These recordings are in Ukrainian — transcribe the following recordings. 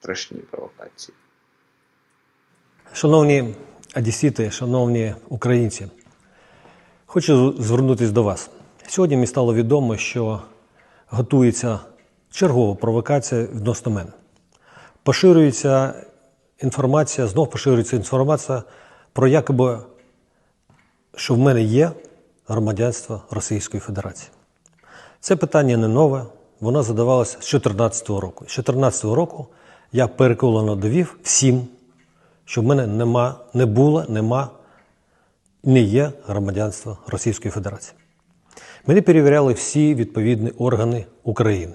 страшні провокації. Шановні одесіти, шановні українці, хочу звернутися до вас. Сьогодні мені стало відомо, що готується чергова провокація відносно мене. Поширюється інформація, знов поширюється інформація про якоби, що в мене є громадянство Російської Федерації. Це питання не нове, воно задавалося з 2014 року. З 2014 року я переконано довів всім, що в мене нема, не було, нема, не є громадянства Російської Федерації. Мені перевіряли всі відповідні органи України.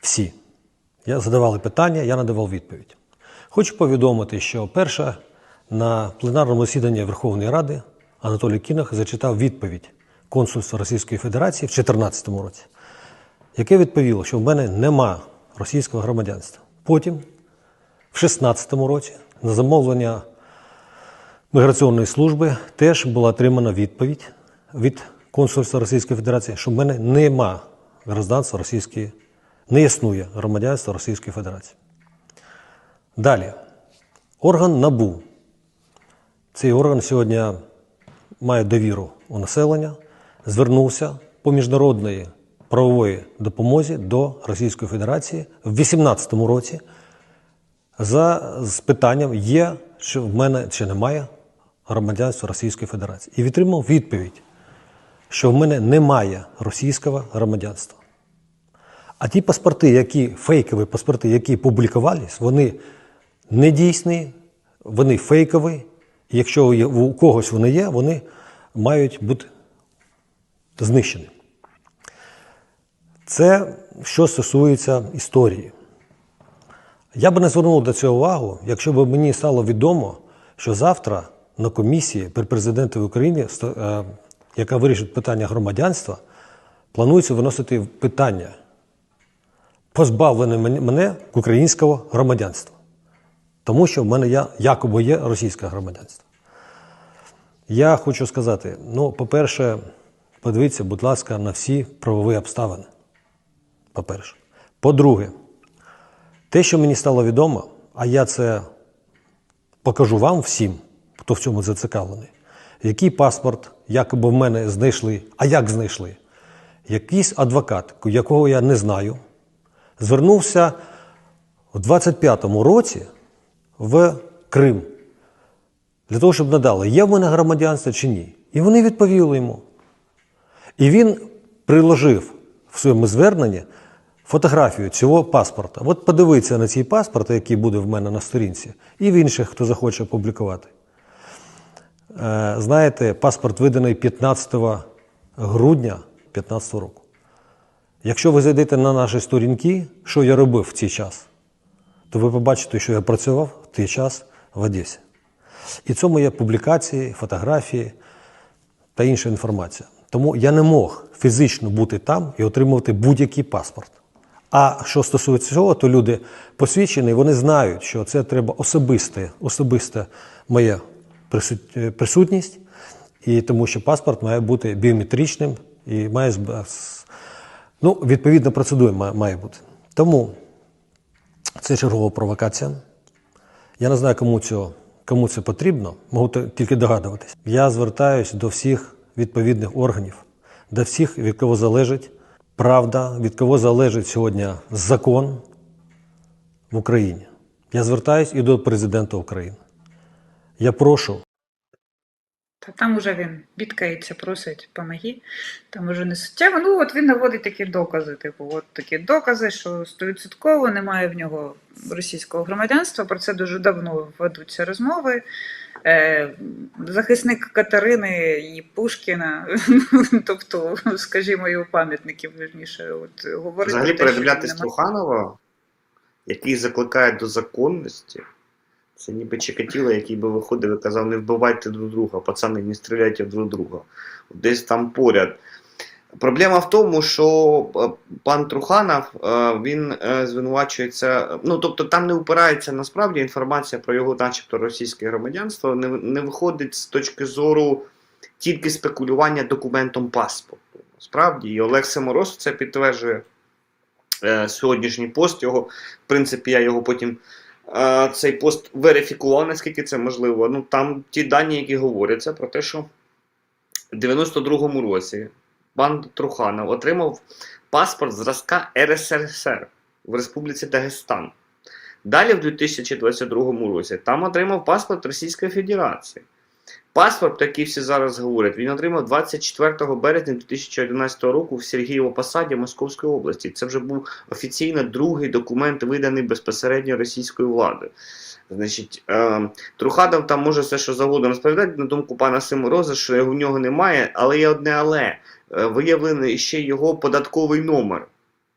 Всі. Я задавали питання, я надавав відповідь. Хочу повідомити, що перша на пленарному засіданні Верховної Ради Анатолій Кінах зачитав відповідь консульства Російської Федерації в 2014 році, яке відповіло, що в мене нема російського громадянства. Потім, в 2016 році, на замовлення міграційної служби теж була отримана відповідь від консульства Російської Федерації, що в мене нема гражданства Російської, не існує громадянства Російської Федерації. Далі, орган НАБУ. Цей орган сьогодні має довіру у населення, звернувся по міжнародної правової допомозі до Російської Федерації в 2018 році за з питанням, є чи в мене чи немає громадянства Російської Федерації. І відтримав відповідь, що в мене немає російського громадянства. А ті паспорти, які фейкові паспорти, які публікувались, вони не дійсні, вони фейкові. Якщо у когось вони є, вони мають бути знищені. Це що стосується історії. Я би не звернув до цього увагу, якщо б мені стало відомо, що завтра на комісії при президенті України, е, яка вирішить питання громадянства, планується виносити питання позбавлення мен- мене українського громадянства. Тому що в мене я, якоби є російське громадянство. Я хочу сказати: ну, по-перше, подивіться, будь ласка, на всі правові обставини. По-перше. По-друге, те, що мені стало відомо, а я це покажу вам всім, хто в цьому зацікавлений, який паспорт якоби в мене знайшли, а як знайшли? Якийсь адвокат, якого я не знаю, звернувся в 25-му році в Крим для того, щоб надали, є в мене громадянство чи ні. І вони відповіли йому. І він приложив в своєму зверненні фотографію цього паспорта. От подивіться на цей паспорт, який буде в мене на сторінці, і в інших, хто захоче публікувати. Е, Знаєте, паспорт виданий 15 грудня 2015 року. Якщо ви зайдете на наші сторінки, що я робив в цей час, то ви побачите, що я працював в той час в Одесі. І в цьому є публікації, фотографії та інша інформація. Тому я не мог фізично бути там і отримувати будь-який паспорт. А що стосується цього, то люди посвідчені, вони знають, що це треба особисте, особиста моя е, присутність, і тому що паспорт має бути біометричним і має ну, відповідна процедура має бути. Тому це чергова провокація. Я не знаю, кому, цього, кому це потрібно, можу тільки догадуватись. Я звертаюся до всіх відповідних органів, до всіх, від кого залежить правда, від кого залежить сьогодні закон в Україні. Я звертаюся і до президента України. Я прошу Та там уже він бідкається, просить помоги. Там уже не суттєво. Ну, от він наводить такі докази. Типу, от такі докази, що стовідсотково немає в нього російського громадянства. Про це дуже давно ведуться розмови. Е, захисник Катерини і Пушкіна, тобто, скажімо, його пам'ятників вірніше, от говорити. Взагалі передивлятись Труханова, який закликає до законності, це ніби Чекатіло, який би виходив і казав, не вбивайте друг друга, пацани, не стріляйте друг друга. Десь там поряд. Проблема в тому, що е, пан Труханов е, він е, звинувачується. Ну тобто там не упирається насправді інформація про його, начебто, російське громадянство, не, не виходить з точки зору тільки спекулювання документом паспорту. Справді, і Олег Семорос це підтверджує сьогоднішній пост його. В принципі, я його потім цей пост верифікував, наскільки це можливо. Ну там ті дані, які говоряться про те, що в 92-му році пан Труханов отримав паспорт зразка РСРСР в Республіці Дагестан. Далі, в 2022 році, там отримав паспорт Російської Федерації. Паспорт, про який всі зараз говорять, він отримав 24 березня 2011 року в Сергієво Посаді Московської області. Це вже був офіційно другий документ, виданий безпосередньо російською владою. Значить, е, Труханов там може все, що завгодно розповідати, на думку пана Симороза, що його в нього немає, але є одне але. Е, виявлений ще його податковий номер,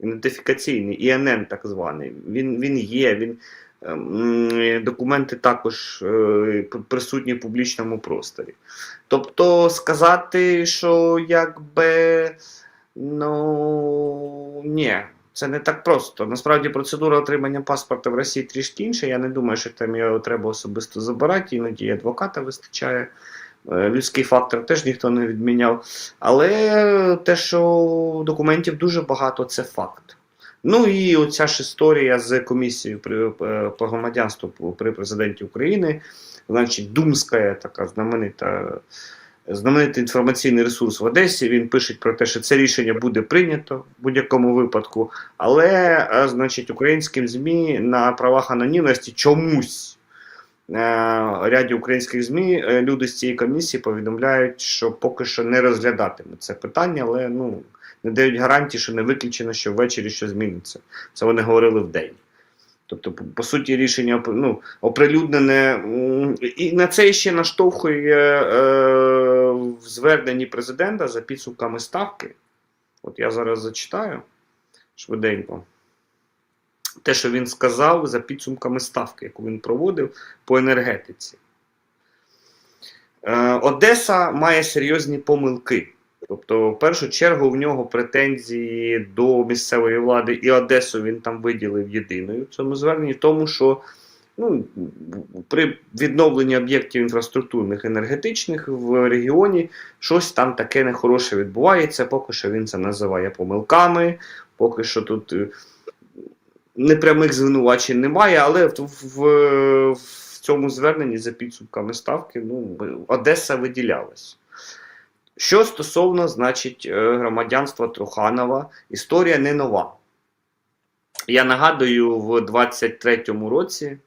ідентифікаційний, ІНН так званий. Він, він є, він, ем, документи також е, присутні в публічному просторі. Тобто сказати, що якби ну ні, це не так просто. Насправді процедура отримання паспорта в Росії трішки інша. Я не думаю, що там його треба особисто забирати, іноді адвоката вистачає. Е, Людський фактор теж ніхто не відміняв. Але те, що документів дуже багато, це факт. Ну і оця ж історія з комісією е, по громадянству при президенті України, значить, Думська, така знаменита, знаменитий інформаційний ресурс в Одесі. Він пише про те, що це рішення буде прийнято в будь-якому випадку, але, е, значить, українським ЗМІ на правах анонімності чомусь. Е, Ряді українських ЗМІ е, люди з цієї комісії повідомляють, що поки що не розглядатимуть це питання, але ну не дають гарантії, що не виключено, що ввечері щось зміниться. Це вони говорили вдень. Тобто, по, по суті, рішення ну, оприлюднене. І на це ще наштовхує е, в зверненні президента за підсумками ставки. От я зараз зачитаю швиденько. Те, що він сказав за підсумками ставки, яку він проводив по енергетиці. Е, Одеса має серйозні помилки. Тобто, в першу чергу, в нього претензії до місцевої влади і Одесу він там виділив єдиною в цьому зверненні, тому що ну, при відновленні об'єктів інфраструктурних енергетичних в регіоні щось там таке нехороше відбувається. Поки що він це називає помилками, поки що тут е, непрямих звинувачень немає, але в, в, в цьому зверненні за підсумками ставки ну, Одеса виділялась. Що стосовно, значить, е, громадянства Труханова, історія не нова. Я нагадую, в 23-му році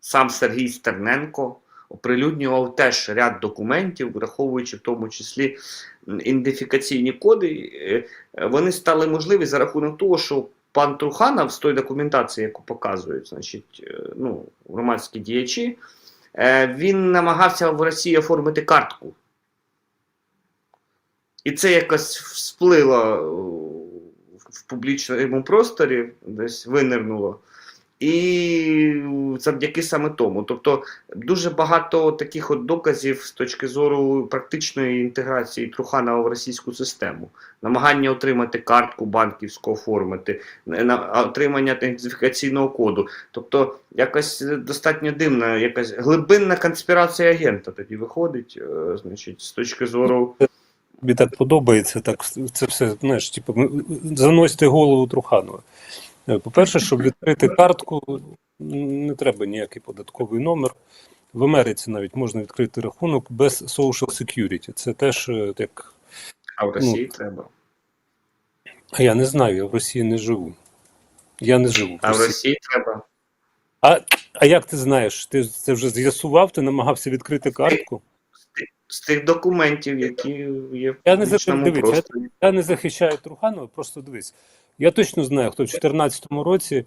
сам Сергій Стерненко оприлюднював теж ряд документів, враховуючи в тому числі ідентифікаційні коди. Е, Вони стали можливі за рахунок того, що пан Труханов з тої документації, яку показують, значить, е, ну, громадські діячі, е, він намагався в Росії оформити картку. І це якось всплило е, в публічному просторі, десь винирнуло. І завдяки саме тому. Тобто дуже багато таких от доказів з точки зору практичної інтеграції Труханова в російську систему. Намагання отримати картку банківську оформити, отримання ідентифікаційного коду. Тобто, якась достатньо дивна, якась глибинна конспірація агента тоді виходить, е, значить, з точки зору. Тобі так подобається, так це все, знаєш, типу, заносьте голову Труханова. Е, По-перше, щоб відкрити картку, не треба ніякий податковий номер. В Америці навіть можна відкрити рахунок без social security. Це теж е, як. А в Росії треба. А я не знаю, я в Росії не живу. Я не живу. в А в Росії. Росії треба. А, а як ти знаєш? Ти це вже з'ясував, ти намагався відкрити картку? З тих документів, які є в Я не запитую, дивіться, просторі. Я не захищаю Труханова, просто дивись. Я точно знаю, хто в 2014 році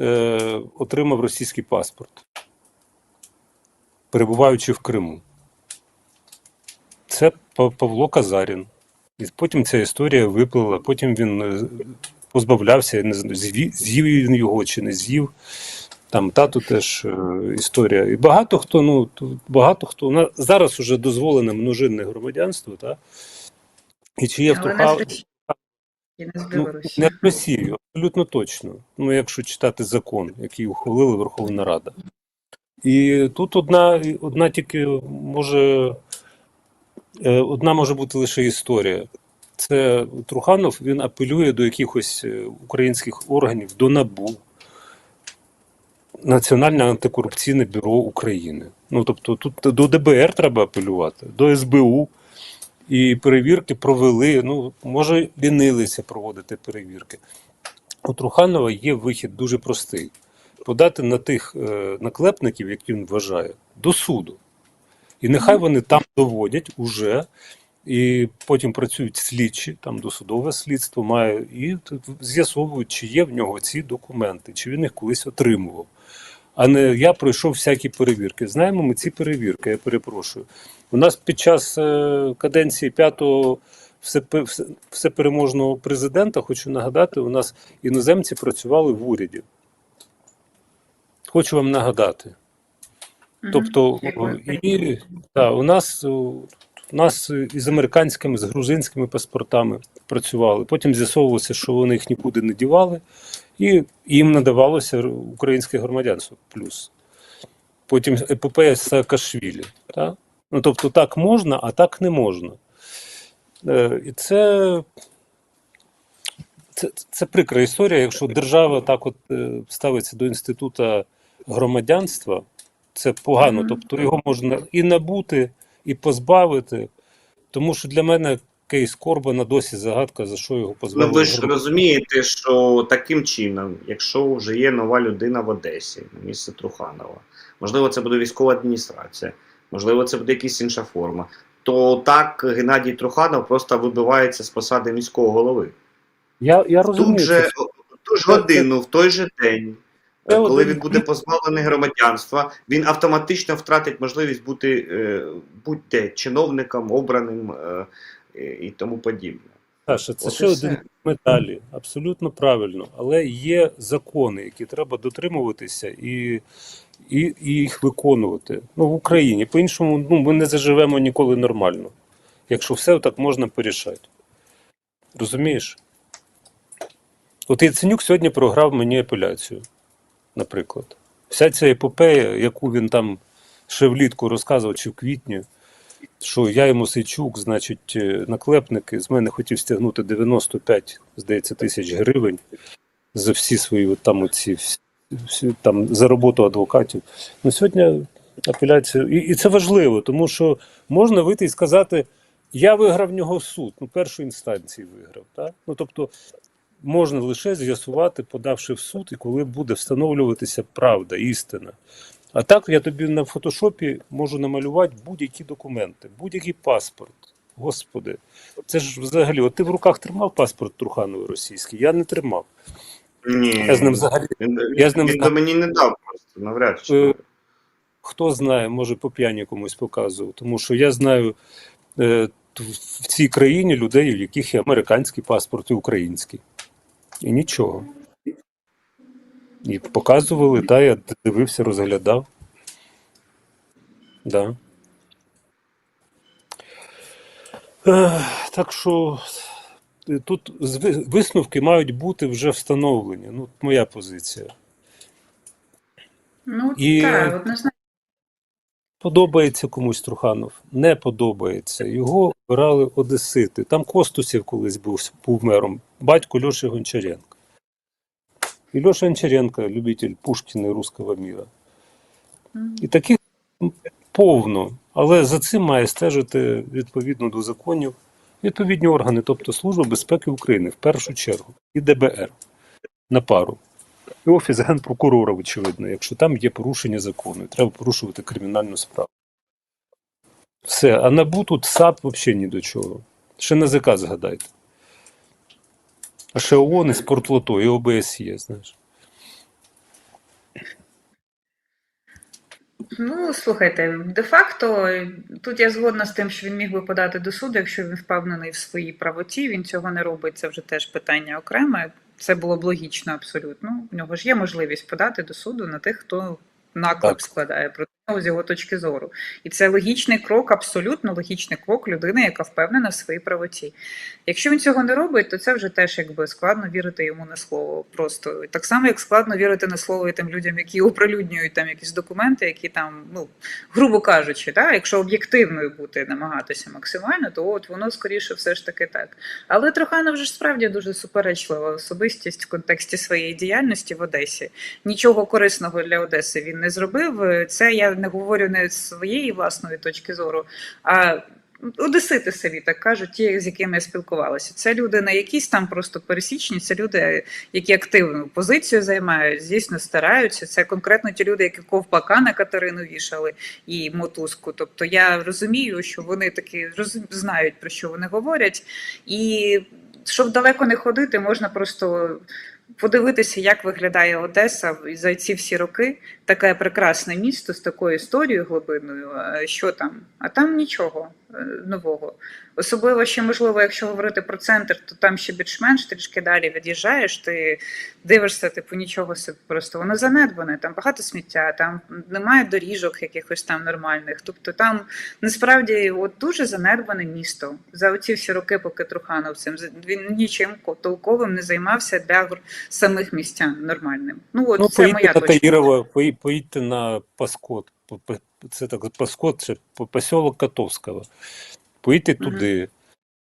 е, отримав російський паспорт, перебуваючи в Криму. Це Павло Казарін. І потім ця історія виплила, потім він е, позбавлявся, не знаю, з'їв він його чи не з'їв. Там тату теж е, історія. І багато хто, ну, багато хто. На, зараз вже дозволене множинне громадянство, та? І чи є в Але не з Труханова. Росії, і не з Ну, Білорусі. не Росію, абсолютно точно. Ну, якщо читати закон, який ухвалила Верховна Рада. І тут одна, одна тільки може, е, одна може бути лише історія. Це Труханов він апелює до якихось е, українських органів, до НАБУ, Національне антикорупційне бюро України. Ну тобто тут до ДБР треба апелювати, до СБУ. І перевірки провели. Ну, може, лінилися проводити перевірки. У Труханова є вихід дуже простий: подати на тих е, наклепників, як він вважає, до суду. І нехай вони там доводять уже, і потім працюють слідчі, там досудове слідство має, і з'ясовують, чи є в нього ці документи, чи він їх колись отримував. А не я пройшов всякі перевірки. Знаємо ми ці перевірки, я перепрошую. У нас під час е, каденції п'ятого всепе- всепереможного президента, хочу нагадати, у нас іноземці працювали в уряді. Хочу вам нагадати. Тобто, Дякую. і, та, у нас у нас із американськими, з грузинськими паспортами працювали. Потім з'ясовувалося, що вони їх нікуди не дівали, і їм надавалося українське громадянство плюс. Потім епопея Саакашвілі. Та? Ну, тобто, так можна, а так не можна. Е, і це, це, це прикра історія, якщо держава так от е, ставиться до інституту громадянства, це погано. Тобто його можна і набути, і позбавити. Тому що для мене кейс Корбана досі загадка, за що його Ну ви ж розумієте, що таким чином, якщо вже є нова людина в Одесі на місце Труханова, можливо, це буде військова адміністрація, можливо, це буде якась інша форма, то так Геннадій Труханов просто вибивається з посади міського голови. Я, я розумію. Тут же ту ж годину, в той же день, Це коли один він буде позбавлений громадянства, він автоматично втратить можливість бути е, будь-де чиновником, обраним е, і тому подібне. Саша, це От ще один медалі. Абсолютно правильно. Але є закони, які треба дотримуватися і, і, і їх виконувати. Ну, в Україні. По-іншому ну, ми не заживемо ніколи нормально, якщо все так можна порішати. Розумієш? От Яценюк сьогодні програв мені апеляцію, наприклад. Вся ця епопея, яку він там ще влітку розказував, чи в квітні, що я і Мосейчук, значить, е, наклепники, з мене хотів стягнути 95, здається, тисяч гривень за всі свої там оці всі, там за роботу адвокатів. Ну сьогодні апеляція. І, і це важливо, тому що можна вийти і сказати: я виграв в нього суд, ну, першої інстанції виграв. Так? Ну тобто можна лише з'ясувати, подавши в суд, і коли буде встановлюватися правда, істина. А так я тобі на фотошопі можу намалювати будь-які документи, будь-який паспорт. Господи, це ж взагалі, от ти в руках тримав паспорт Трухановий російський, я не тримав. Ні, Я з ним взагалі він, я з ним він би мені не дав просто, навряд чи. Е, хто знає, може по п'яні комусь показував. Тому що я знаю е, в цій країні людей, у яких є американський паспорт і український. І нічого. І показували, та я дивився, розглядав. Да. Е, так що е, тут висновки мають бути вже встановлені. Ну, моя позиція. Ну, І- так, однозначно. Подобається комусь Труханов, не подобається. Його обирали одесити. Там Костусів колись був, був мером, батько Льоші Гончаренка. І Льоша Гончаренко, любитель Пушкіна і русского міра. І таких повно. Але за цим має стежити відповідно до законів відповідні органи, тобто Служба безпеки України в першу чергу, і ДБР на пару. І Офіс Генпрокурора, очевидно, якщо там є порушення закону, і треба порушувати кримінальну справу. Все, а НАБУ тут САП взагалі ні до чого. Ще НАЗК згадайте. А ще ООН і спортлото, і ОБСЄ, знаєш. Ну, слухайте, де-факто, тут я згодна з тим, що він міг би подати до суду, якщо він впевнений в своїй правоті. Він цього не робить. Це вже теж питання окреме. Це було б логічно абсолютно. У нього ж є можливість подати до суду на тих, хто наклеп Так. складає проти з його точки зору. І це логічний крок, абсолютно логічний крок людини, яка впевнена в своїй правоті. Якщо він цього не робить, то це вже теж якби складно вірити йому на слово. Просто так само, як складно вірити на слово і тим людям, які оприлюднюють там якісь документи, які там, ну грубо кажучи, да, якщо об'єктивною бути, намагатися максимально, то от воно скоріше все ж таки так. Але Троханов вже ж справді дуже суперечлива особистість в контексті своєї діяльності в Одесі. Нічого корисного для Одеси він не зробив. Це я не говорю не з своєї власної точки зору, а Одесити собі так кажуть, ті, з якими я спілкувалася. Це люди не якісь там просто пересічні, це люди, які активну позицію займають, звісно, стараються. Це конкретно ті люди, які ковпака на Катерину вішали і мотузку. Тобто я розумію, що вони таки роз... знають про що вони говорять, і щоб далеко не ходити, можна просто. Подивитися, як виглядає Одеса за ці всі роки, таке прекрасне місто з такою історією глибинною. а Що там? А там нічого е, нового. Особливо ще можливо, якщо говорити про центр, то там ще більш-менш трішки далі від'їжджаєш, ти дивишся, типу нічого собі просто воно занедбане, там багато сміття, там немає доріжок якихось там нормальних. Тобто там насправді от дуже занедбане місто. За оці всі роки, поки Труханов цим він нічим толковим не займався для самих містян нормальним. Ну от Ну, це поїдьте моя на точка. Таїрово, пої- поїдьте на Паскот. Це так Паскот, це посілок Котовського. Поїдьте туди.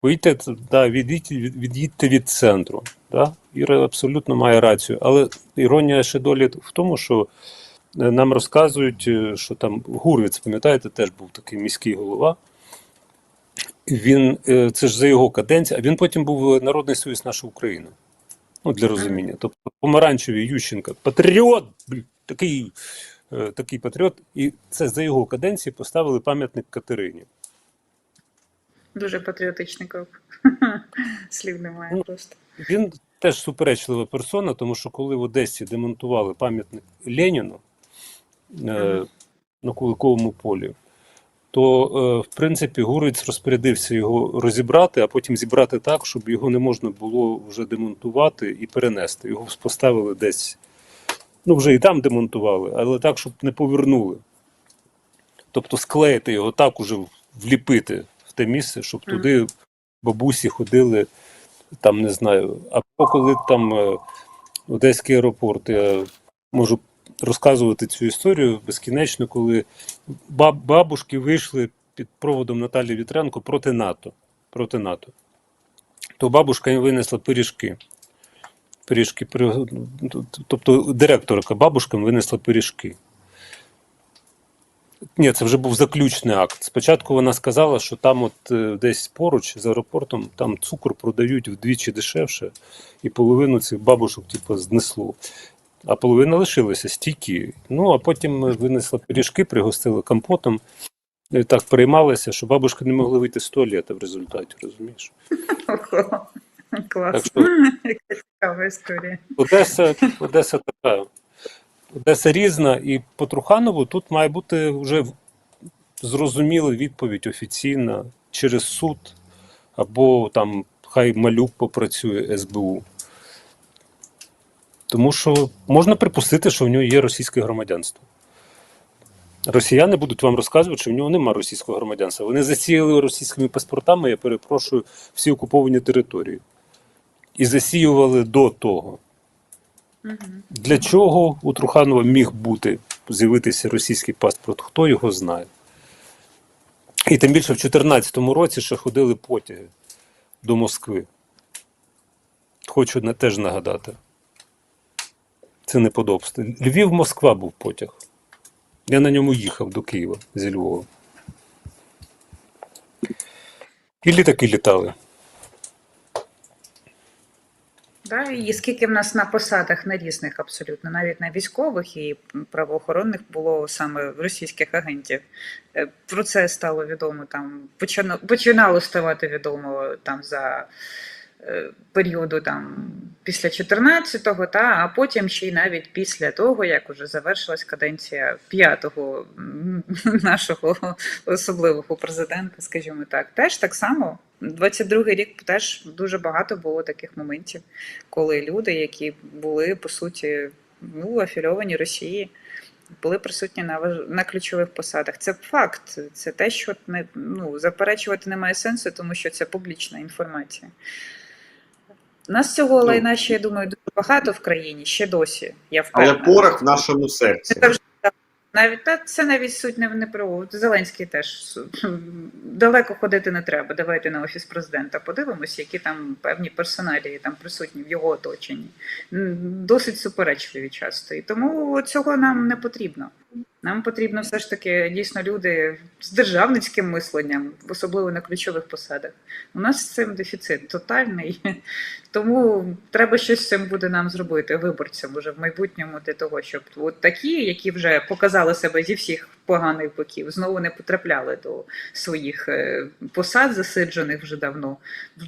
Поїдьте, да, відійдіть, від- від'їдьте від центру. Да? Іра абсолютно має рацію. Але іронія ще долі в тому, що е, нам розказують, е, що там Гурвіц, пам'ятаєте, теж був такий міський голова. Він, е, це ж за його каденцію, а він потім був Народний Союз наша Україна. Ну, для розуміння. Тобто помаранчевий Ющенко, патріот, такий, е, такий патріот. І це за його каденції поставили пам'ятник Катерині. Дуже патріотичний крок. Слів немає Ну, просто. Він теж суперечлива персона, тому що коли в Одесі демонтували пам'ятник Леніну е, Мгм. на Куликовому полі, то, е, в принципі, Гуриць розпорядився його розібрати, а потім зібрати так, щоб його не можна було вже демонтувати і перенести. Його поставили десь. Ну, вже і там демонтували, але так, щоб не повернули. Тобто склеїти його так уже вліпити в те місце, щоб Мгм. туди бабусі ходили, там не знаю. Або коли там е, Одеський аеропорт, я можу розказувати цю історію безкінечно, коли баб, бабушки вийшли під проводом Наталі Вітренко проти НАТО. Проти НАТО. То бабушка їм винесла пиріжки. Пиріжки, тобто директорка бабушкам винесла пиріжки. Ні, це вже був заключний акт. Спочатку вона сказала, що там, от е, десь поруч з аеропортом, там цукор продають вдвічі дешевше, і половину цих бабушок, типу, знесло. А половина лишилася стійкі. Ну, а потім винесла пиріжки, пригостили компотом. І так переймалися, що бабушки не могли вийти з туалета в результаті, розумієш? Клас. Яка цікава історія. Одеса, Одеса така. Одеса різна, і по Труханову тут має бути вже зрозуміла відповідь офіційна через суд, або там хай малюк попрацює СБУ. Тому що можна припустити, що в нього є російське громадянство. Росіяни будуть вам розказувати, що в нього немає російського громадянства. Вони засіяли російськими паспортами, я перепрошую, всі окуповані території. І засіювали до того. Для чого у Труханова міг бути з'явитися російський паспорт? Хто його знає? І тим більше в 2014 році ще ходили потяги до Москви. Хочу на- теж нагадати. Це неподобство. Львів-Москва був потяг. Я на ньому їхав до Києва зі Львова. І літаки літали. Да, і скільки в нас на посадах на різних абсолютно, навіть на військових і правоохоронних було саме російських агентів. Е, Про це стало відомо там, почина- починало ставати відомо там за періоду там після 14-го, та, а потім ще й навіть після того, як уже завершилась каденція п'ятого нашого особливого президента, скажімо так. Теж так само. 22-й рік теж дуже багато було таких моментів, коли люди, які були по суті ну, афільовані Росії, були присутні на, на ключових посадах. Це факт. Це те, що не, ну, заперечувати немає сенсу, тому що це публічна інформація. Нас цього Ну. лайна ще, я думаю, дуже багато в країні, ще досі. Я Але впевнена. порох в нашому серці. Це так. Навіть та це навіть суть не, не про Зеленський теж далеко ходити не треба. Давайте на офіс президента подивимося, які там певні персоналії там присутні в його оточенні. Досить суперечливі часто. І тому цього нам не потрібно. Нам потрібно все ж таки дійсно люди з державницьким мисленням, особливо на ключових посадах. У нас з цим дефіцит тотальний. Тому треба щось з цим буде нам зробити виборцям уже в майбутньому для того, щоб от такі, які вже показали себе зі всіх поганих боків, знову не потрапляли до своїх е, посад, засиджених вже давно,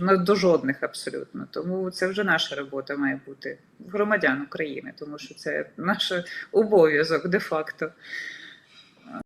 ну, до жодних абсолютно. Тому це вже наша робота має бути громадян України, тому що це наш обов'язок де-факто.